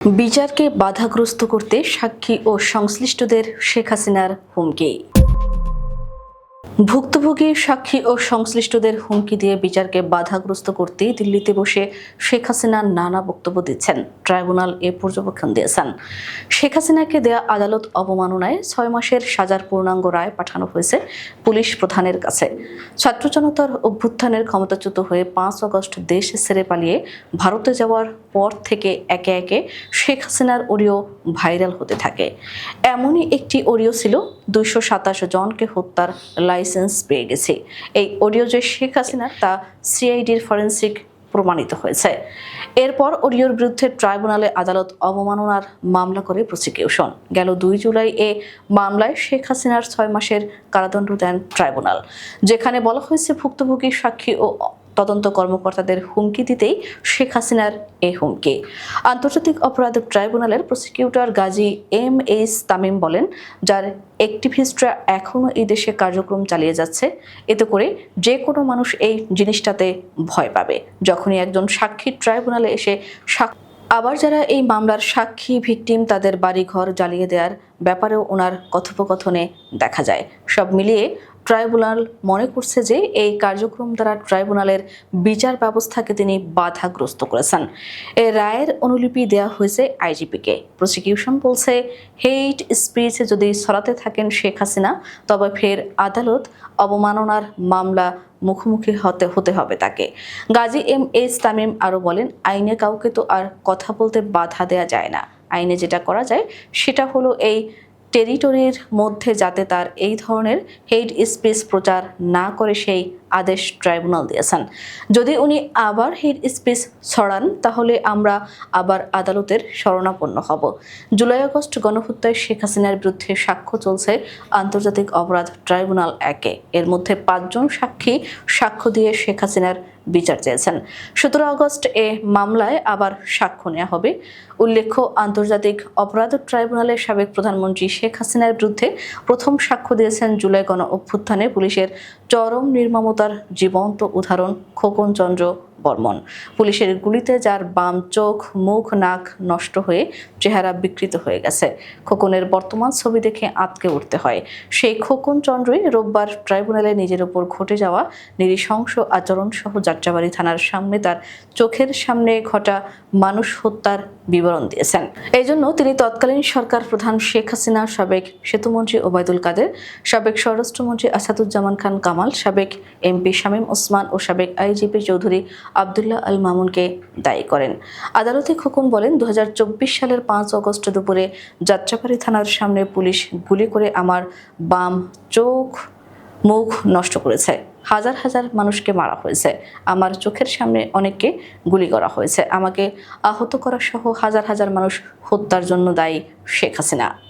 বিচারকে বাধাগ্রস্ত করতে সাক্ষী ও সংশ্লিষ্টদের শেখ হাসিনার হুমকি। ভুক্তভোগী সাক্ষী ও সংশ্লিষ্টদের হুমকি দিয়ে বিচারকে বাধাগ্রস্ত করতে দিল্লিতে বসে শেখ হাসিনা নানা বক্তব্য দিচ্ছেন। ট্রাইব্যুনাল এ পর্যবেক্ষণ দিয়েছেন। শেখ হাসিনাকে দেয়া আদালত অবমাননায় ছয় মাসের সাজার পূর্ণাঙ্গ রায় পাঠানো হয়েছে পুলিশ প্রধানের কাছে। ছাত্র জনতার অভ্যুত্থানের ক্ষমতাচ্যুত হয়ে পাঁচ আগস্ট দেশ ছেড়ে পালিয়ে ভারতে যাওয়ার পর থেকে একে একে শেখ হাসিনার অডিও ভাইরাল হতে থাকে। এমনই একটি অডিও ছিল, দুইশো সাতাশ জনকে হত্যার লাইসেন্স পেয়ে গেছে। এই অডিও যে শেখ হাসিনা, তা সিআইডির ফরেন্সিক প্রমাণিত হয়েছে। এরপর অডিওর বিরুদ্ধে ট্রাইব্যুনালে আদালত অবমাননার মামলা করে প্রসিকিউশন। গেল দুই জুলাই এ মামলায় শেখ হাসিনার ছয় মাসের কারাদণ্ড দেন ট্রাইব্যুনাল। যেখানে বলা হয়েছে ভুক্তভোগী সাক্ষী ও তদন্ত কর্মকর্তাদের হুমকি দিতেই শেখ হাসিনার এ হুমকি। আন্তর্জাতিক অপরাধ ট্রাইব্যুনালের prosecutor Gazi M H Tamim বলেন, যার অ্যাক্টিভিস্টরা এখনও এই দেশে কার্যক্রম চালিয়ে যাচ্ছে, এতে করে যে কোনো মানুষ এই জিনিসটাতে ভয় পাবে। যখনই একজন সাক্ষী ট্রাইব্যুনালে এসে আবার যারা এই মামলার সাক্ষী ভিকটিম তাদের বাড়িঘর জ্বালিয়ে দেওয়ার ব্যাপারেও ওনার কথোপকথনে দেখা যায়। সব মিলিয়ে ট্রাইব্যুনাল মনে করছে যে এই কার্যক্রম দ্বারা ট্রাইব্যুনালের বিচার ব্যবস্থাকে তিনি বাধাগ্রস্ত করেছেন। এ রায়ের অনুলিপি দেওয়া হয়েছে আইজিপিকে। প্রসিকিউশন বলছে, হেইট স্পিচ যদি ছড়াতে থাকেন শেখ হাসিনা, তবে ফের আদালত অবমাননার মামলা মুখোমুখি হতে হতে হবে তাকে। গাজী এম এস তামিম আরও বলেন, আইনে কাউকে তো আর কথা বলতে বাধা দেয়া যায় না। আইনে যেটা করা যায়, সেটা হলো এই টেরিটরির মধ্যে যাতে তার এই ধরনের হেড স্পেস প্রচার না করে সেই আদেশ ট্রাইব্যুনাল দিয়েছেন। যদি উনি আবার হেড স্পেস ছড়ান, তাহলে আমরা আবার আদালতের শরণাপন্ন হব। জুলাই আগস্ট গণহত্যায় শেখ হাসিনার বিরুদ্ধে সাক্ষ্য চলছে আন্তর্জাতিক অপরাধ ট্রাইব্যুনাল একে। এর মধ্যে পাঁচজন সাক্ষী সাক্ষ্য দিয়ে শেখ হাসিনার বিচার চেয়েছেন। সতেরো আগস্ট এ মামলায় আবার সাক্ষ্য নেওয়া হবে। উল্লেখ্য, আন্তর্জাতিক অপরাধ ট্রাইব্যুনালের সাবেক প্রধানমন্ত্রী শেখ হাসিনার বিরুদ্ধে প্রথম সাক্ষ্য দিয়েছেন জুলাই গণ অভ্যুত্থানে পুলিশের চরম নির্মমতার জীবন্ত উদাহরণ খোকন চন্দ্র বর্মন। পুলিশের গুলিতে যার বাম চোখ, মুখ, নাক নষ্ট হয়ে চেহারা বিকৃত হয়ে গেছে। খোকনের বর্তমান ছবি দেখে আতকে উঠতে হয়। সেই খোকন চন্দ্রই রোববার ট্রাইব্যুনালে নিজের ওপর ঘটে যাওয়া নৃশংস আচরণ সহ যাত্রাবাড়ি থানার সামনে তার চোখের সামনে ঘটা মানুষ হত্যার বিবরণ দিয়েছেন। এই জন্য তিনি তৎকালীন সরকার প্রধান শেখ হাসিনা, সাবেক সেতুমন্ত্রী ওবায়দুল কাদের, সাবেক স্বরাষ্ট্রমন্ত্রী আসাদুজ্জামান খান কামাল, সাবেক এমপি শামীম ওসমান ও সাবেক আইজিপি চৌধুরী আবদুল্লাহ আল মামুনকে দায়ী করেন। আদালতে খোকন বলেন দু হাজার চব্বিশ সালের পাঁচ অগস্ট দুপুরে যাত্রাবাড়ি থানার সামনে পুলিশ গুলি করে আমার বাম চোখ, মুখ নষ্ট করেছে। হাজার হাজার মানুষকে মারা হয়েছে। আমার চোখের সামনে অনেককে গুলি করা হয়েছে। আমাকে আহত করা সহ হাজার হাজার মানুষ হত্যার জন্য দায়ী শেখ হাসিনা।